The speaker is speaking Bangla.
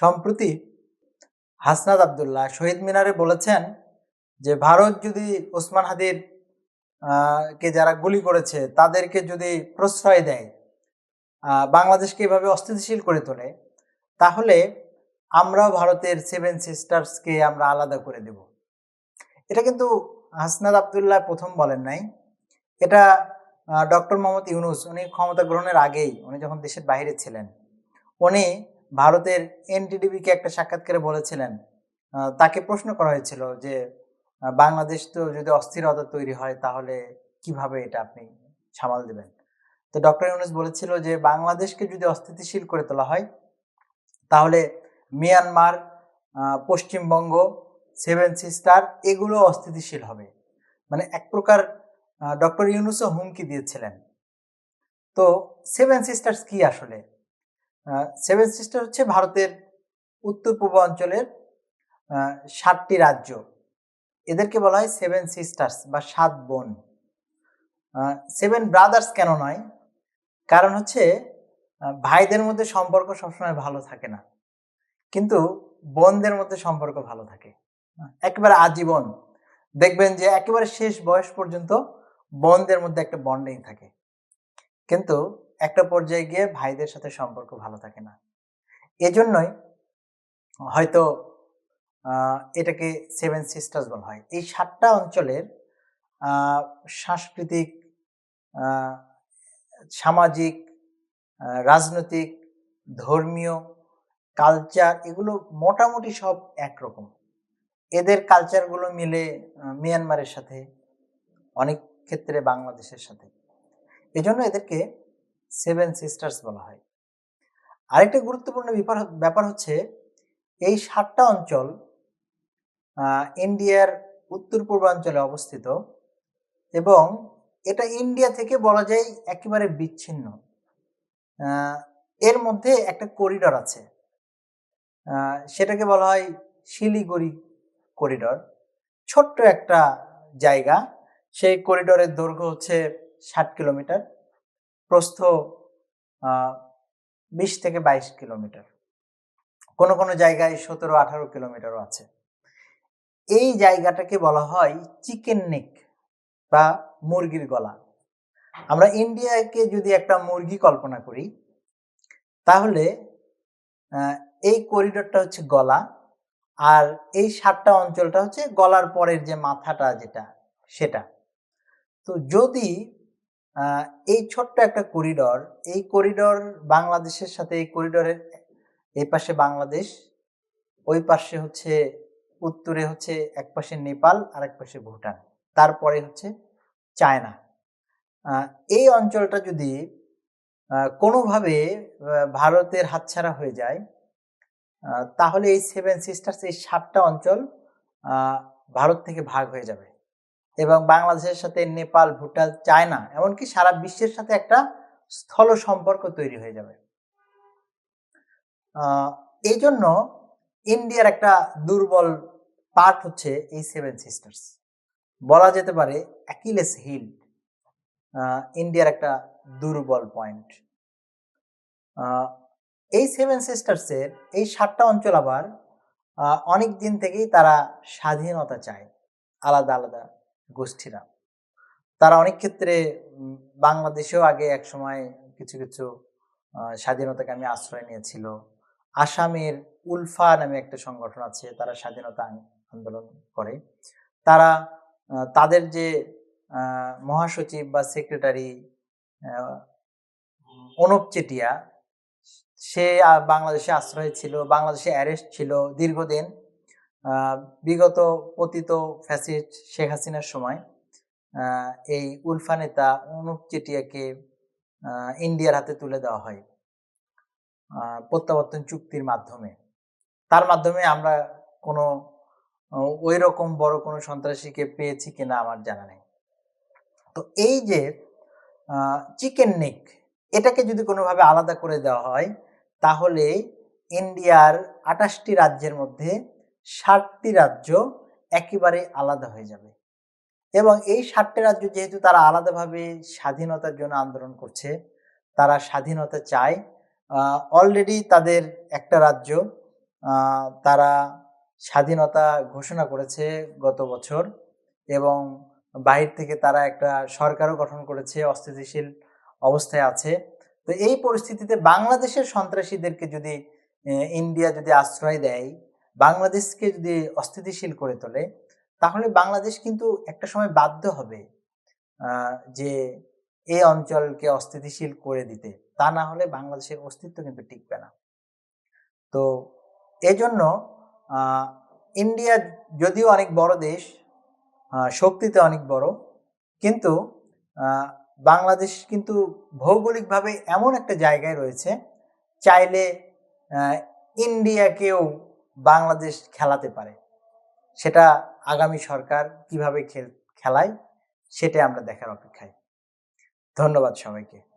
সম্প্রতি হাসনাদ আবদুল্লাহ শহীদ মিনারে বলেছেন যে ভারত যদি ওসমান হাদির কে যারা গুলি করেছে তাদেরকে যদি প্রশ্রয় দেয় বাংলাদেশকে এভাবে অস্থিতিশীল করে তোলে, তাহলে আমরাও ভারতের সেভেন সিস্টার্সকে আমরা আলাদা করে দেব। এটা কিন্তু হাসনাদ আবদুল্লাহ প্রথম বলেন নাই। এটা ডক্টর মোহাম্মদ ইউনুস উনি ক্ষমতা গ্রহণের আগেই, উনি যখন দেশের বাইরে ছিলেন, উনি ভারতের এনটিডিবিকে একটা সাক্ষাৎকারে বলেছিলেন তাকে প্রশ্ন করা হয়েছিল যে বাংলাদেশ তো যদি অস্থিরতা তৈরি হয় তাহলে কীভাবে এটা আপনি সামাল দেবেন? তো ডক্টর ইউনুস বলেছিল যে, বাংলাদেশকে যদি অস্থিতিশীল করে তোলা হয়, তাহলে মিয়ানমার পশ্চিমবঙ্গ, সেভেন সিস্টার এগুলো অস্থিতিশীল হবে। মানে এক প্রকার ডক্টর ইউনুসও হুমকি দিয়েছিলেন। তো সেভেন সিস্টার্স কি আসলে? সেভেন সিস্টার হচ্ছে ভারতের উত্তর পূর্ব অঞ্চলের সাতটি রাজ্য। এদেরকে বলা হয় সেভেন সিস্টার্স বা সাত বোন। সেভেন ব্রাদার্স কেন নয়? কারণ হচ্ছে ভাইদের মধ্যে সম্পর্ক সবসময় ভালো থাকে না। কিন্তু বোনদের মধ্যে সম্পর্ক ভালো থাকে। একেবারে আজীবন। দেখবেন যে একেবারে শেষ বয়স পর্যন্ত বোনদের মধ্যে একটা বন্ডিং থাকে। কিন্তু একটা পর্যায়ে গিয়ে ভাইদের সাথে সম্পর্ক ভালো থাকে না। এজন্যই হয়তো এটাকে সেভেন সিস্টার্স বলা হয়। এই সাতটা অঞ্চলের সাংস্কৃতিক সামাজিক রাজনৈতিক, ধর্মীয় কালচার এগুলো মোটামুটি সব একরকম। এদের কালচারগুলো মিলে মিয়ানমারের সাথে, অনেক ক্ষেত্রে বাংলাদেশের সাথে। এজন্য এদেরকে সেভেন সিস্টার্স বলা হয়। আরেকটা গুরুত্বপূর্ণ ব্যাপার ব্যাপার হচ্ছে এই সাতটা অঞ্চল ইন্ডিয়ার উত্তর পূর্বাঞ্চলে অবস্থিত এবং এটা ইন্ডিয়া থেকে বলা যায় একেবারে বিচ্ছিন্ন। এর মধ্যে একটা করিডর আছে। সেটাকে বলা হয় শিলিগুড়ি করিডর ছোট্ট একটা জায়গা। সেই করিডোরের দৈর্ঘ্য হচ্ছে ষাট কিলোমিটার। প্রস্থ বিশ থেকে বাইশ কিলোমিটার। কোনো কোনো জায়গায় সতেরো, আঠারো কিলোমিটারও আছে। এই জায়গাটাকে বলা হয় চিকেন নেক বা মুরগির গলা। আমরা ইন্ডিয়াকে যদি একটা মুরগি কল্পনা করি, তাহলে এই করিডোরটা হচ্ছে গলা আর এই সাতটা অঞ্চলটা হচ্ছে গলার পরের যে মাথাটা যেটা, সেটা। তো যদি এই ছোট্ট একটা করিডর এই করিডর বাংলাদেশের সাথে এই করিডরের এই পাশে বাংলাদেশ, ওই পাশে হচ্ছে উত্তরে হচ্ছে এক পাশে নেপাল, আর এক পাশে ভুটান, তারপরে হচ্ছে চায়না। এই অঞ্চলটা যদি কোনোভাবে ভারতের হাতছাড়া হয়ে যায় তাহলে এই সেভেন সিস্টার্স এই সাতটা অঞ্চল ভারত থেকে ভাগ হয়ে যাবে। এবং বাংলাদেশের সাথে নেপাল, ভুটান, চায়না, এমনকি সারা বিশ্বের সাথে একটা স্থল সম্পর্ক তৈরি হয়ে যাবে। এই জন্য ইন্ডিয়ার একটা দুর্বল পার্ট হচ্ছে এই সেভেন সিস্টার্স বলা যেতে পারে অ্যাকিলেস হিল ইন্ডিয়ার একটা দুর্বল পয়েন্ট এই সেভেন সিস্টার্সের এই সাতটা অঞ্চল আবার অনেক দিন থেকেই তারা স্বাধীনতা চায়। আলাদা আলাদা। গোষ্ঠীরা। তারা অনেক ক্ষেত্রে বাংলাদেশেও আগে এক সময় কিছু কিছু আহ, স্বাধীনতাকামী আশ্রয় নিয়েছিল। আসামের উলফা নামে একটা সংগঠন আছে তারা স্বাধীনতা আন্দোলন করে। তারা তাদের যে মহাসচিব বা সেক্রেটারি অনুপ চেটিয়া সে বাংলাদেশে আশ্রয় ছিল বাংলাদেশে অ্যারেস্ট ছিল দীর্ঘদিন। বিগত পতিত ফ্যাসিস্ট শেখ হাসিনার সময় এই উলফা নেতা অনুপ চেটিয়াকে ইন্ডিয়ার হাতে তুলে দেওয়া হয় প্রত্যাবর্তন চুক্তির মাধ্যমে। তার মাধ্যমে আমরা কোনো ওই রকম বড় কোনো সন্ত্রাসীকে পেয়েছি কিনা আমার জানা নেই। তো এই যে চিকেন নেক, এটাকে যদি কোনোভাবে আলাদা করে দেওয়া হয়, তাহলে ইন্ডিয়ার আটাশটি রাজ্যের মধ্যে ষাটটি রাজ্য একেবারে আলাদা হয়ে যাবে। এবং এই ষাটটি রাজ্য যেহেতু তারা আলাদাভাবে স্বাধীনতার জন্য আন্দোলন করছে, তারা স্বাধীনতা চায় অলরেডি তাদের একটা রাজ্য তারা স্বাধীনতা ঘোষণা করেছে গত বছর এবং বাহির থেকে তারা একটা সরকারও গঠন করেছে, অস্থিতিশীল অবস্থায় আছে। তো এই পরিস্থিতিতে বাংলাদেশের সন্ত্রাসীদেরকে যদি ইন্ডিয়া যদি আশ্রয় দেয় বাংলাদেশকে যদি অস্থিতিশীল করে তোলে, তাহলে বাংলাদেশ কিন্তু একটা সময় বাধ্য হবে যে এই অঞ্চলকে অস্থিতিশীল করে দিতে। তা না হলে বাংলাদেশের অস্তিত্ব কিন্তু টিকবে না। তো এজন্য ইন্ডিয়া যদিও অনেক বড় দেশ শক্তিতে অনেক বড়, কিন্তু বাংলাদেশ কিন্তু ভৌগোলিকভাবে এমন একটা জায়গায় রয়েছে, চাইলে ইন্ডিয়াকেও বাংলাদেশ খেলাতে পারে। সেটা আগামী সরকার কীভাবে খেলায় সেটা আমরা দেখার অপেক্ষায়। ধন্যবাদ সবাইকে।